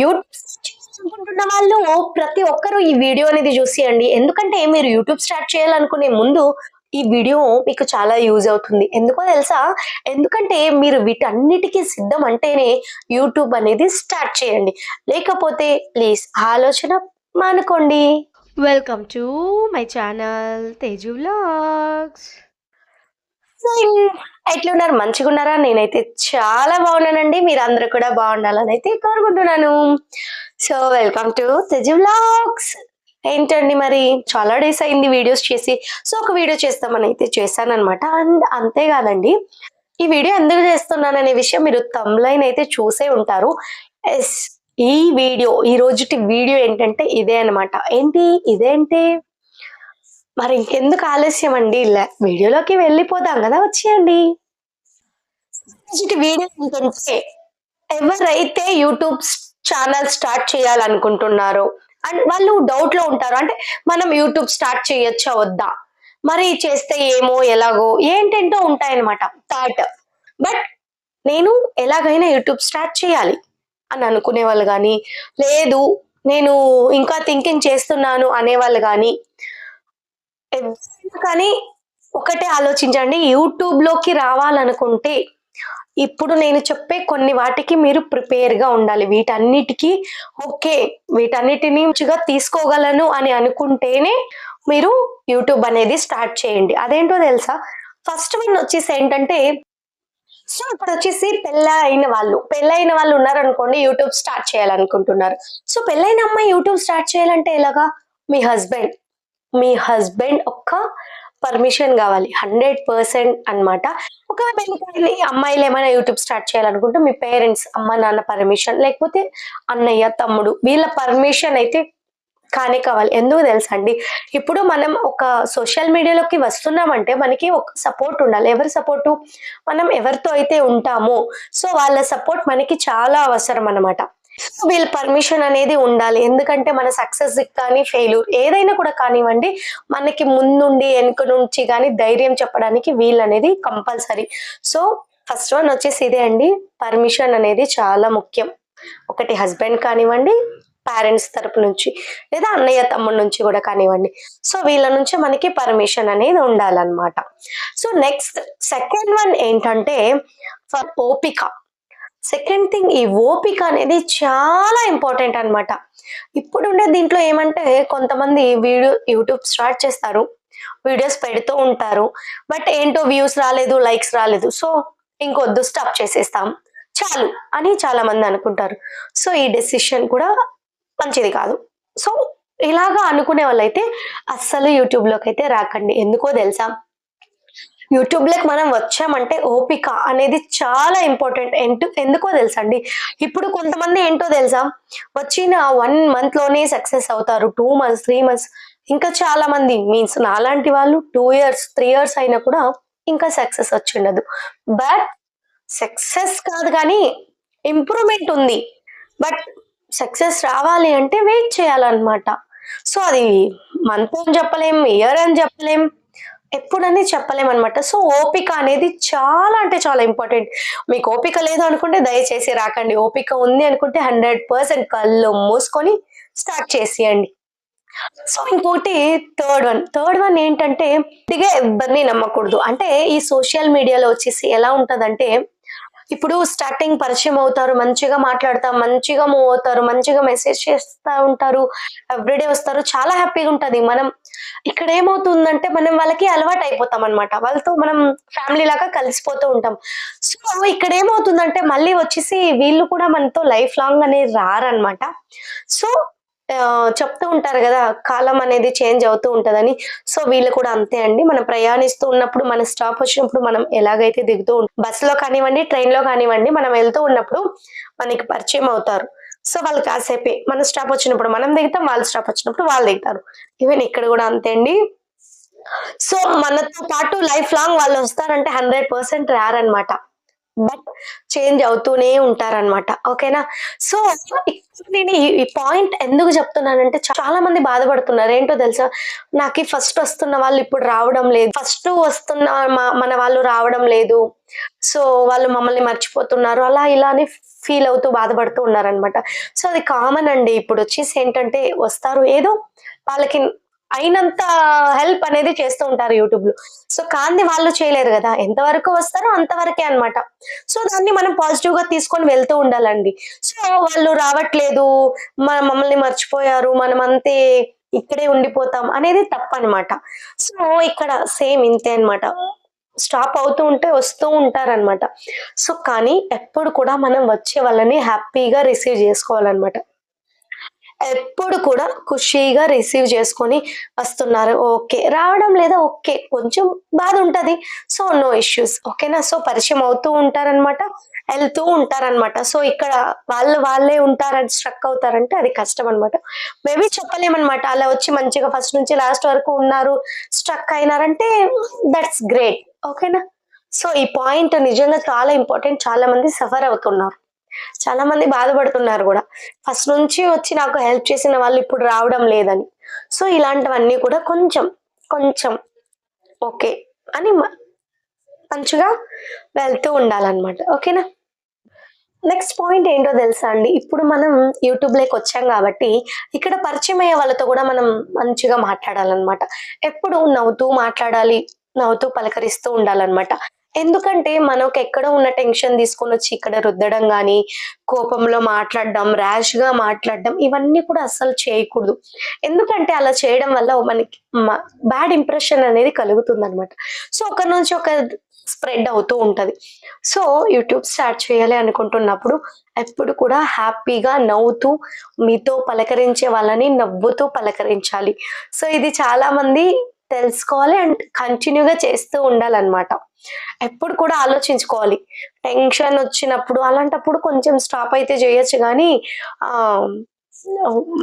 YouTube అనుకుంటున్న వాళ్ళు ప్రతి ఒక్కరూ ఈ వీడియో అనేది చూసేయండి. ఎందుకంటే మీరు యూట్యూబ్ స్టార్ట్ చేయాలనుకునే ముందు ఈ వీడియో మీకు చాలా యూజ్ అవుతుంది. ఎందుకో తెలుసా? ఎందుకంటే మీరు వీటన్నిటికీ సిద్ధం అంటేనే యూట్యూబ్ అనేది స్టార్ట్ చేయండి. లేకపోతే ప్లీజ్ ఆలోచన మానుకోండి. Welcome to my channel Teju vlogs so ఎట్లున్నారు? మంచిగా ఉన్నారా నేనైతే చాలా బాగున్నానండి. మీరు అందరూ కూడా బాగుండాలని అయితే కోరుకుంటున్నాను. So welcome to Teju vlogs. ఏంటండి మరి? చాలా డేస్ అయింది వీడియోస్ చేసి. సో ఒక వీడియో చేస్తామని అయితే చేశాను అనమాట అండ్ అంతేకాదండి ఈ వీడియో ఎందుకు చేస్తున్నాననే విషయం మీరు తమ్లైన్ అయితే చూసే ఉంటారు. ఎస్ ఈ వీడియో ఈ రోజుటి వీడియో ఏంటంటే ఇదే అన్నమాట. ఏంటి? ఇదేంటి? మరి ఇంకెందుకు ఆలస్యం అండి? ఇలా వీడియోలోకి వెళ్ళిపోదాం కదా వచ్చేయండి. వీడియో ఏంటంటే ఎవరైతే యూట్యూబ్ ఛానల్ స్టార్ట్ చేయాలనుకుంటున్నారో అండ్ వాళ్ళు డౌట్లో ఉంటారు అంటే మనం యూట్యూబ్ స్టార్ట్ చేయొచ్చా వద్దా? మరి చేస్తే ఏమో ఎలాగో ఏంటేంటో ఉంటాయన్నమాట థాట్. బట్ నేను ఎలాగైనా యూట్యూబ్ స్టార్ట్ చేయాలి అని అనుకునే వాళ్ళు కానీ లేదు నేను ఇంకా థింకింగ్ చేస్తున్నాను అనేవాళ్ళు కానీ కానీ ఒకటే ఆలోచించండి యూట్యూబ్లోకి రావాలనుకుంటే ఇప్పుడు నేను చెప్పే కొన్ని వాటికి మీరు ప్రిపేర్గా ఉండాలి. వీటన్నిటికీ ఓకే వీటన్నిటిని మంచిగా తీసుకోగలను అని అనుకుంటేనే మీరు యూట్యూబ్ అనేది స్టార్ట్ చేయండి. అదేంటో తెలుసా? ఫస్ట్ వన్ వచ్చేసి ఏంటంటే సో ఇప్పుడు వచ్చేసి పెళ్ళైన వాళ్ళు పెళ్ళైన వాళ్ళు ఉన్నారనుకోండి యూట్యూబ్ స్టార్ట్ చేయాలనుకుంటున్నారు. సో పెళ్ళైన అమ్మాయి యూట్యూబ్ స్టార్ట్ చేయాలంటే ఎలాగా? మీ హస్బెండ్. మీ హస్బెండ్ ఒక్క పర్మిషన్ కావాలి. హండ్రెడ్ పర్సెంట్ అనమాట ఒకవేళ పెళ్ళి అమ్మాయిలు ఏమైనా యూట్యూబ్ స్టార్ట్ చేయాలనుకుంటే మీ పేరెంట్స్ అమ్మ నాన్న పర్మిషన్ లేకపోతే అన్నయ్య తమ్ముడు వీళ్ళ పర్మిషన్ అయితే కానే కావాలి. ఎందుకు తెలుసండి? ఇప్పుడు మనం ఒక సోషల్ మీడియాలోకి వస్తున్నామంటే మనకి ఒక సపోర్ట్ ఉండాలి. ఎవరి సపోర్టు? మనం ఎవరితో అయితే ఉంటామో. సో వాళ్ళ సపోర్ట్ మనకి చాలా అవసరం అనమాట వీళ్ళ పర్మిషన్ అనేది ఉండాలి. ఎందుకంటే మన సక్సెస్ కానీ ఫెయిల్యూర్ ఏదైనా కూడా కానివ్వండి మనకి ముందుండి వెనుక నుంచి కానీ ధైర్యం చెప్పడానికి వీళ్ళు అనేది కంపల్సరీ సో ఫస్ట్ వన్ వచ్చేసి ఇదే అండి. పర్మిషన్ అనేది చాలా ముఖ్యం. ఒకటి హస్బెండ్ కానివ్వండి పేరెంట్స్ తరపు నుంచి లేదా అన్నయ్య తమ్ముడి నుంచి కూడా కానివ్వండి. సో వీళ్ళ నుంచి మనకి పర్మిషన్ అనేది ఉండాలన్నమాట. సో నెక్స్ట్ సెకండ్ వన్ ఏంటంటే ఫర్ ఓపిక. సెకండ్ థింగ్ ఈ ఓపిక అనేది చాలా ఇంపార్టెంట్ అన్నమాట. ఇప్పుడుండే దీంట్లో ఏమంటే కొంతమంది వీడియో యూట్యూబ్ స్టార్ట్ చేస్తారు వీడియోస్ పెడుతూ ఉంటారు బట్ ఏంటో వ్యూస్ రాలేదు లైక్స్ రాలేదు సో ఇంకొద్దు స్టాప్ చేసేస్తాం. చాలు అని చాలా మంది అనుకుంటారు. సో ఈ డెసిషన్ కూడా మంచిది కాదు. సో ఇలాగా అనుకునే వాళ్ళైతే అస్సలు యూట్యూబ్లోకి అయితే రాకండి. ఎందుకో తెలుసా? యూట్యూబ్లోకి మనం వచ్చామంటే ఓపిక అనేది చాలా ఇంపార్టెంట్ ఎంటు ఎందుకో తెలుసండి? ఇప్పుడు కొంతమంది ఏంటో తెలుసా? వచ్చిన వన్ మంత్లోనే సక్సెస్ అవుతారు. టూ మంత్స్ త్రీ మంత్స్ ఇంకా చాలా మంది మీన్స్ నాలాంటి వాళ్ళు టూ ఇయర్స్ త్రీ ఇయర్స్ అయినా కూడా ఇంకా సక్సెస్ వచ్చి ఉండదు బట్ సక్సెస్ కాదు కానీ ఇంప్రూవ్మెంట్ ఉంది. బట్ సక్సెస్ రావాలి అంటే వెయిట్ చేయాలన్నమాట. సో అది మంత్ అని చెప్పలేం ఇయర్ అని చెప్పలేం. ఎప్పుడని చెప్పలేమన్నమాట. అనమాట సో ఓపిక అనేది చాలా అంటే చాలా ఇంపార్టెంట్. మీకు ఓపిక లేదు అనుకుంటే దయచేసి రాకండి. ఓపిక ఉంది అనుకుంటే హండ్రెడ్ పర్సెంట్ కళ్ళు మూసుకొని స్టార్ట్ చేసేయండి. సో ఇంకోటి థర్డ్ వన్. థర్డ్ వన్ ఏంటంటే ఇదిగా ఎవరిని నమ్మకూడదు. అంటే ఈ సోషల్ మీడియాలో వచ్చేసి ఎలా ఉంటుందంటే ఇప్పుడు స్టార్టింగ్ పరిచయం అవుతారు మంచిగా మాట్లాడతారు మంచిగా మూవ్ అవుతారు మంచిగా మెసేజ్ చేస్తూ ఉంటారు ఎవ్రీడే వస్తారు. చాలా హ్యాపీగా ఉంటది. మనం ఇక్కడ ఏమవుతుందంటే మనం వాళ్ళకి అలవాటు అయిపోతాం అనమాట వాళ్ళతో మనం ఫ్యామిలీ లాగా కలిసిపోతూ ఉంటాం. సో ఇక్కడ ఏమవుతుందంటే మళ్ళీ వచ్చేసి వీళ్ళు కూడా మనతో లైఫ్ లాంగ్ అనేది రారనమాట సో చెప్తూ ఉంటారు కదా కాలం అనేది చేంజ్ అవుతూ ఉంటదని. సో వీళ్ళు కూడా అంతే అండి. మనం ప్రయాణిస్తూ ఉన్నప్పుడు మన స్టాప్ వచ్చినప్పుడు మనం ఎలాగైతే దిగుతూ బస్లో కానివ్వండి ట్రైన్లో కానివ్వండి మనం వెళ్తూ ఉన్నప్పుడు మనకి పరిచయం అవుతారు. సో వాళ్ళు కాసేపే మన స్టాప్ వచ్చినప్పుడు మనం దిగుతాం వాళ్ళ స్టాప్ వచ్చినప్పుడు వాళ్ళు దిగుతారు. ఈవెన్ ఇక్కడ కూడా అంతే అండి. సో మనతో పాటు లైఫ్ లాంగ్ వాళ్ళు వస్తారంటే హండ్రెడ్ పర్సెంట్ రారనమాట బట్ చేంజ్ అవుతూనే ఉంటారన్నమాట. ఓకేనా? సో నేను ఈ- పాయింట్ ఎందుకు చెప్తున్నానంటే చాలా మంది బాధపడుతున్నారు. ఏంటో తెలుసా? నాకు ఫస్ట్ వస్తున్న వాళ్ళు ఇప్పుడు రావడం లేదు. ఫస్ట్ వస్తున్న మన వాళ్ళు రావడం లేదు. సో వాళ్ళు మమ్మల్ని మర్చిపోతున్నారు. అలా ఇలా అని ఫీల్ అవుతూ బాధపడుతూ ఉన్నారనమాట సో అది కామన్ అండి. ఇప్పుడు వచ్చేసి ఏంటంటే వస్తారు. ఏదో వాళ్ళకి అయినంత హెల్ప్ అనేది చేస్తూ ఉంటారు యూట్యూబ్లో. సో కాంది వాళ్ళు చేయలేరు కదా. ఎంతవరకు వస్తారో అంతవరకే అన్నమాట. సో దాన్ని మనం పాజిటివ్గా తీసుకొని వెళ్తూ ఉండాలండి. సో వాళ్ళు రావట్లేదు మన మమ్మల్ని మర్చిపోయారు మనం అంతే ఇక్కడే ఉండిపోతాం అనేది తప్పనమాట సో ఇక్కడ సేమ్ ఇంతే అన్నమాట. స్టాప్ అవుతూ ఉంటే వస్తూ ఉంటారన్నమాట. సో కానీ ఎప్పుడు కూడా మనం వచ్చే వాళ్ళని హ్యాపీగా రిసీవ్ చేసుకోవాలన్నమాట. ఎప్పుడు కూడా ఖుషీగా రిసీవ్ చేసుకొని వస్తున్నారు. ఓకే. రావడం లేదా ఓకే కొంచెం బాధ ఉంటది. So no issues. ఓకేనా? సో పరిచయం అవుతూ ఉంటారనమాట వెళ్తూ ఉంటారనమాట సో ఇక్కడ వాళ్ళు వాళ్ళే ఉంటారని స్ట్రక్ అవుతారంటే అది కష్టం అనమాట మేబీ చెప్పలేమన్నమాట. అలా వచ్చి మంచిగా ఫస్ట్ నుంచి లాస్ట్ వరకు ఉన్నారు స్ట్రక్ అయినారంటే దట్స్ గ్రేట్. ఓకేనా? సో ఈ పాయింట్ నిజంగా చాలా ఇంపార్టెంట్. చాలా మంది సఫర్ అవుతున్నారు. చాలా మంది బాధపడుతున్నారు కూడా. ఫస్ట్ నుంచి వచ్చి నాకు హెల్ప్ చేసిన వాళ్ళు ఇప్పుడు రావడం లేదని. సో ఇలాంటివన్నీ కూడా కొంచెం కొంచెం ఓకే అని మంచిగా వెళ్తూ ఉండాలన్నమాట. ఓకేనా నెక్స్ట్ పాయింట్ ఏంటో తెలుసా అండి? ఇప్పుడు మనం యూట్యూబ్లోకి వచ్చాం కాబట్టి ఇక్కడ పరిచయం అయ్యే వాళ్ళతో కూడా మనం మంచిగా మాట్లాడాలన్నమాట. ఎప్పుడు నవ్వుతూ మాట్లాడాలి నవ్వుతూ పలకరిస్తూ ఉండాలన్నమాట. ఎందుకంటే మనకు ఎక్కడ ఉన్న టెన్షన్ తీసుకొని వచ్చి ఇక్కడ రుద్దడం కానీ కోపంలో మాట్లాడడం ర్యాష్గా మాట్లాడడం ఇవన్నీ కూడా అస్సలు చేయకూడదు. ఎందుకంటే అలా చేయడం వల్ల మనకి బ్యాడ్ ఇంప్రెషన్ అనేది కలుగుతుంది అనమాట సో ఒకరి నుంచి ఒక స్ప్రెడ్ అవుతూ ఉంటుంది. సో యూట్యూబ్ స్టార్ట్ చేయాలి అనుకుంటున్నప్పుడు ఎప్పుడు కూడా హ్యాపీగా నవ్వుతూ మీతో పలకరించే వాళ్ళని నవ్వుతూ పలకరించాలి. సో ఇది చాలామంది తెలుసుకోవాలి అండ్ కంటిన్యూగా చేస్తూ ఉండాలన్నమాట. ఎప్పుడు కూడా ఆలోచించుకోవాలి. టెన్షన్ వచ్చినప్పుడు అలాంటప్పుడు కొంచెం స్టాప్ అయితే చేయొచ్చు కానీ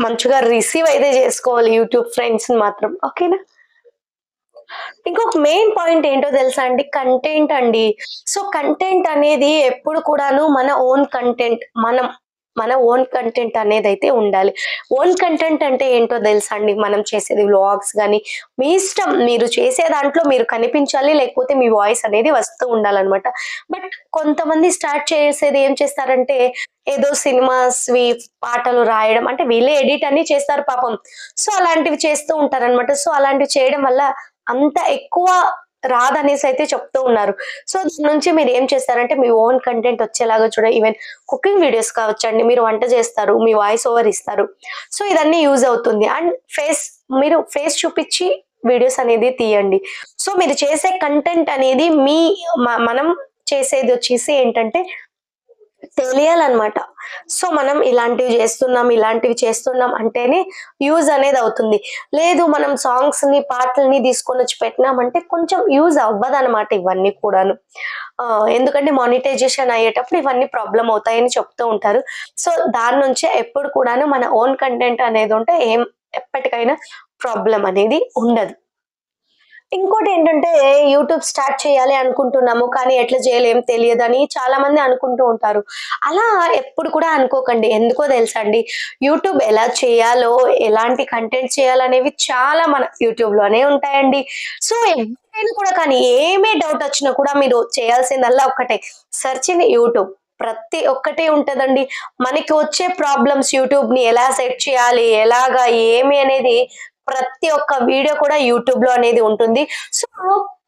మంచిగా రిసీవ్ అయితే చేసుకోవాలి యూట్యూబ్ ఫ్రెండ్స్ మాత్రం. ఓకేనా? ఇంకొక మెయిన్ పాయింట్ ఏంటో తెలుసా అండి? కంటెంట్ అండి. సో కంటెంట్ అనేది ఎప్పుడు కూడాను మన ఓన్ కంటెంట్. మనం మన ఓన్ కంటెంట్ అనేది అయితే ఉండాలి. ఓన్ కంటెంట్ అంటే ఏంటో తెలుసా అండి? మనం చేసేది వ్లాగ్స్ కానీ మీ ఇష్టం మీరు చేసే దాంట్లో మీరు కనిపించాలి లేకపోతే మీ వాయిస్ అనేది వస్తూ ఉండాలన్నమాట. బట్ కొంతమంది స్టార్ట్ చేసేది ఏం చేస్తారంటే ఏదో సినిమాస్ పాటలు రాయడం అంటే వీళ్ళే ఎడిట్ అన్ని చేస్తారు పాపం. సో అలాంటివి చేస్తూ ఉంటారన్నమాట. సో అలాంటివి చేయడం వల్ల అంత ఎక్కువ రాదనేసి అయితే చెప్తూ ఉన్నారు. సో దాని నుంచి మీరు ఏం చేస్తారంటే మీ ఓన్ కంటెంట్ వచ్చేలాగా చూడ ఈవెన్ కుకింగ్ వీడియోస్ కావచ్చండి. మీరు వంట చేస్తారు మీ వాయిస్ ఓవర్ ఇస్తారు. సో ఇదన్నీ యూజ్ అవుతుంది. అండ్ ఫేస్ మీరు ఫేస్ చూపించి వీడియోస్ అనేది తీయండి. సో మీరు చేసే కంటెంట్ అనేది మీ మనం చేసేది వచ్చేసి ఏంటంటే తెలియాలన్నమాట. సో మనం ఇలాంటివి చేస్తున్నాం ఇలాంటివి చేస్తున్నాం అంటేనే యూజ్ అనేది అవుతుంది. లేదు మనం సాంగ్స్ని పాటల్ని తీసుకొని వచ్చి పెట్టినామంటే కొంచెం యూజ్ అవ్వదు ఇవన్నీ కూడాను. ఎందుకంటే మానిటైజేషన్ అయ్యేటప్పుడు ఇవన్నీ ప్రాబ్లం అవుతాయని చెప్తూ ఉంటారు. సో దాని నుంచే ఎప్పుడు కూడాను మన ఓన్ కంటెంట్ అనేది ఉంటే ఏం ఎప్పటికైనా ప్రాబ్లం అనేది ఉండదు. ఇంకోటి ఏంటంటే యూట్యూబ్ స్టార్ట్ చేయాలి అనుకుంటున్నాము కానీ ఎట్లా చేయలేం తెలియదని చాలా మంది అనుకుంటూ ఉంటారు. అలా ఎప్పుడు కూడా అనుకోకండి. ఎందుకో తెలుసా అండి? యూట్యూబ్ ఎలా చేయాలో ఎలాంటి కంటెంట్ చేయాలనేవి చాలా మన యూట్యూబ్లోనే ఉంటాయండి. సో ఎవరికైనా కూడా కానీ ఏమే డౌట్ వచ్చినా కూడా మీరు చేయాల్సిందల్లా ఒక్కటే. Search in YouTube. ప్రతి ఒక్కటే ఉంటదండి. మనకి వచ్చే ప్రాబ్లమ్స్ యూట్యూబ్ని ఎలా సెట్ చేయాలి ఎలాగా ఏమి అనేది ప్రతి ఒక్క వీడియో కూడా యూట్యూబ్లో అనేది ఉంటుంది. సో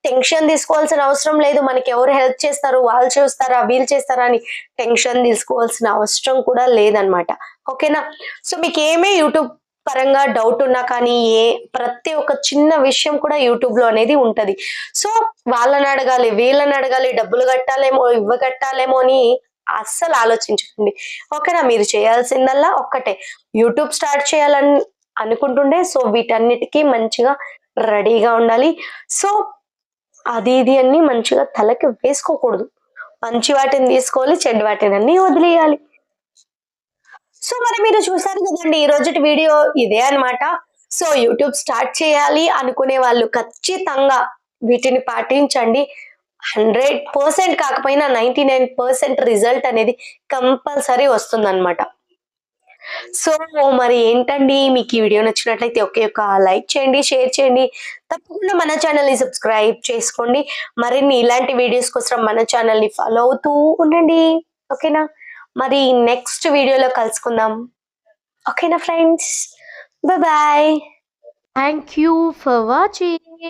టెన్షన్ తీసుకోవాల్సిన అవసరం లేదు. మనకి ఎవరు హెల్ప్ చేస్తారు? వాళ్ళు చూస్తారా? వీళ్ళు చేస్తారా? అని టెన్షన్ తీసుకోవాల్సిన అవసరం కూడా లేదనమాట ఓకేనా? సో మీకు ఏమే యూట్యూబ్ పరంగా డౌట్ ఉన్నా కానీ ఏ ప్రతి ఒక్క చిన్న విషయం కూడా యూట్యూబ్లో అనేది ఉంటది. సో వాళ్ళని అడగాలి వీళ్ళని అడగాలి డబ్బులు కట్టాలేమో ఇవ్వ కట్టాలేమో అని అస్సలు ఆలోచించకండి. ఓకేనా? మీరు చేయాల్సిందల్లా ఒక్కటే. యూట్యూబ్ స్టార్ట్ చేయాలని అనుకుంటుండే. సో వీటన్నిటికీ మంచిగా రెడీగా ఉండాలి. సో అది ఇది అన్ని మంచిగా తలకి వేసుకోకూడదు. మంచి వాటిని తీసుకోవాలి చెడ్డ వాటిని అన్ని వదిలేయాలి. సో మరి మీరు చూసారు కదండి ఈ రోజుటి వీడియో ఇదే అన్నమాట. సో యూట్యూబ్ స్టార్ట్ చేయాలి అనుకునే వాళ్ళు ఖచ్చితంగా వీటిని పాటించండి. హండ్రెడ్ పర్సెంట్ కాకపోయినా నైంటీ నైన్ పర్సెంట్ రిజల్ట్ అనేది కంపల్సరీ వస్తుందన్నమాట. సో మరి ఏంటండి? మీకు ఈ వీడియో నచ్చినట్లయితే ఒకే ఒక లైక్ చేయండి షేర్ చేయండి. తప్పకుండా మన ఛానల్ని సబ్స్క్రైబ్ చేసుకోండి. మరిన్ని ఇలాంటి వీడియోస్ కోసం మన ఛానల్ని ఫాలో అవుతూ ఉండండి. ఓకేనా? మరి నెక్స్ట్ వీడియోలో కలుసుకుందాం. ఓకేనా friends? Bye thank you for watching